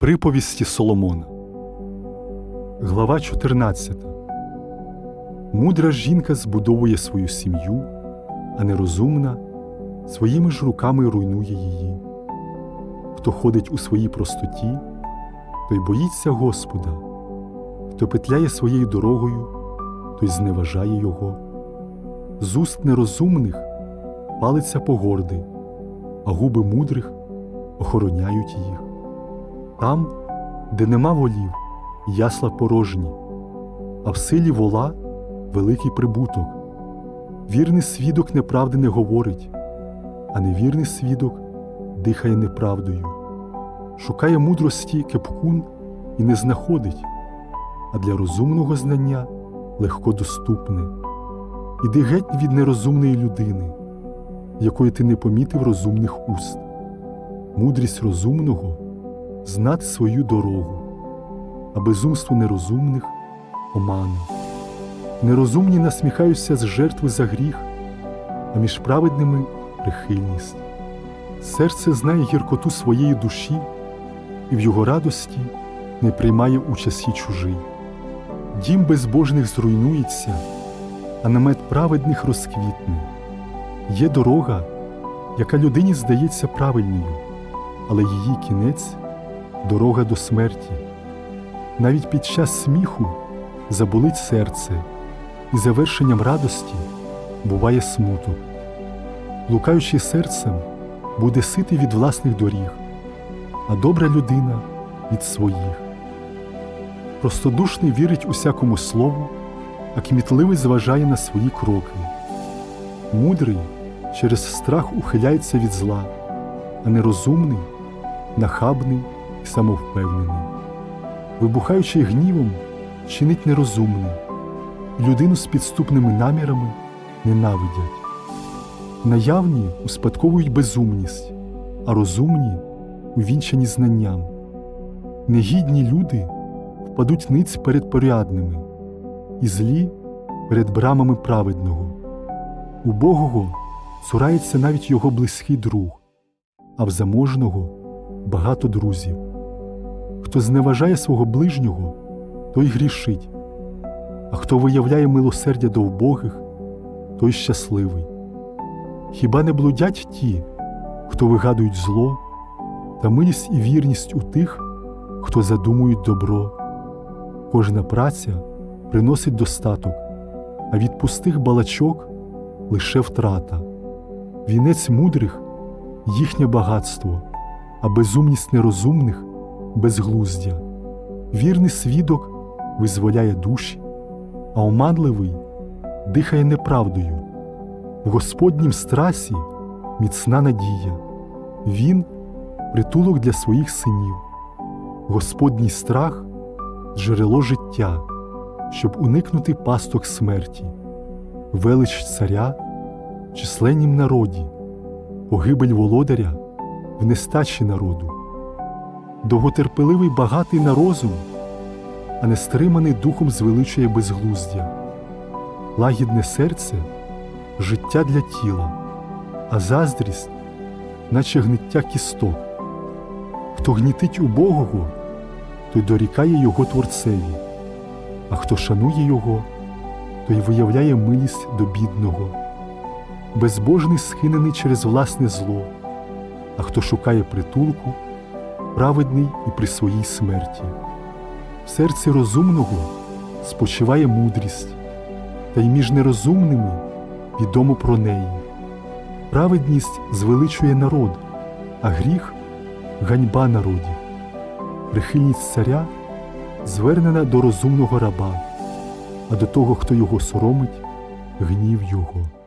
Приповісті Соломона, Глава 14. Мудра жінка збудовує свою сім'ю, а нерозумна своїми ж руками руйнує її. Хто ходить у своїй простоті, той боїться Господа, хто петляє своєю дорогою, той зневажає Його. З уст нерозумних палиться погорди, а губи мудрих охороняють їх. Там, де нема волів, ясла порожні, а в силі вола великий прибуток. Вірний свідок неправди не говорить, а невірний свідок дихає неправдою. Шукає мудрості кепкун і не знаходить, а для розумного знання легко доступне. Іди геть від нерозумної людини, якої ти не помітив розумних уст. Мудрість розумного знати свою дорогу, а безумство нерозумних оману. Нерозумні насміхаються з жертви за гріх, а між праведними прихильність. Серце знає гіркоту своєї душі, і в його радості не приймає участі чужий. Дім безбожних зруйнується, а намет праведних розквітне. Є дорога, яка людині здається правильною, але її кінець дорога до смерті. Навіть під час сміху заболить серце, і завершенням радості буває смуток. Лукаючи серцем, буде ситий від власних доріг, а добра людина від своїх. Простодушний вірить усякому слову, а кмітливий зважає на свої кроки. Мудрий через страх ухиляється від зла, а нерозумний, нахабний самовпевнений. Вибухаючи гнівом, чинить нерозумне, людину з підступними намірами ненавидять. Наявні успадковують безумність, а розумні увінчані знанням. Негідні люди впадуть ниць перед порядними, і злі перед брамами праведного. Убогого цурається навіть його близький друг, а в заможного багато друзів. Хто зневажає свого ближнього, той грішить, а хто виявляє милосердя до вбогих, той щасливий. Хіба не блудять ті, хто вигадують зло, та милість і вірність у тих, хто задумують добро. Кожна праця приносить достаток, а від пустих балачок лише втрата. Вінець мудрих їхнє багатство, а безумність нерозумних безглуздя. Вірний свідок визволяє душі, а оманливий дихає неправдою. В Господнім страсі міцна надія, Він притулок для своїх синів, Господній страх джерело життя, щоб уникнути пасток смерті, велич царя численнім народі, погибель володаря в нестачі народу довготерпеливий багатий на розум, а не стриманий духом звеличує безглуздя, лагідне серце життя для тіла, а заздрість, наче гниття кісток. Хто гнітить убогого, той дорікає його творцеві, а хто шанує його, той виявляє милість до бідного. Безбожний схинений через власне зло, а хто шукає притулку праведний і при своїй смерті. В серці розумного спочиває мудрість, та й між нерозумними відомо про неї. Праведність звеличує народ, а гріх ганьба народів. Прихильність царя звернена до розумного раба, а до того, хто його соромить, гнів його.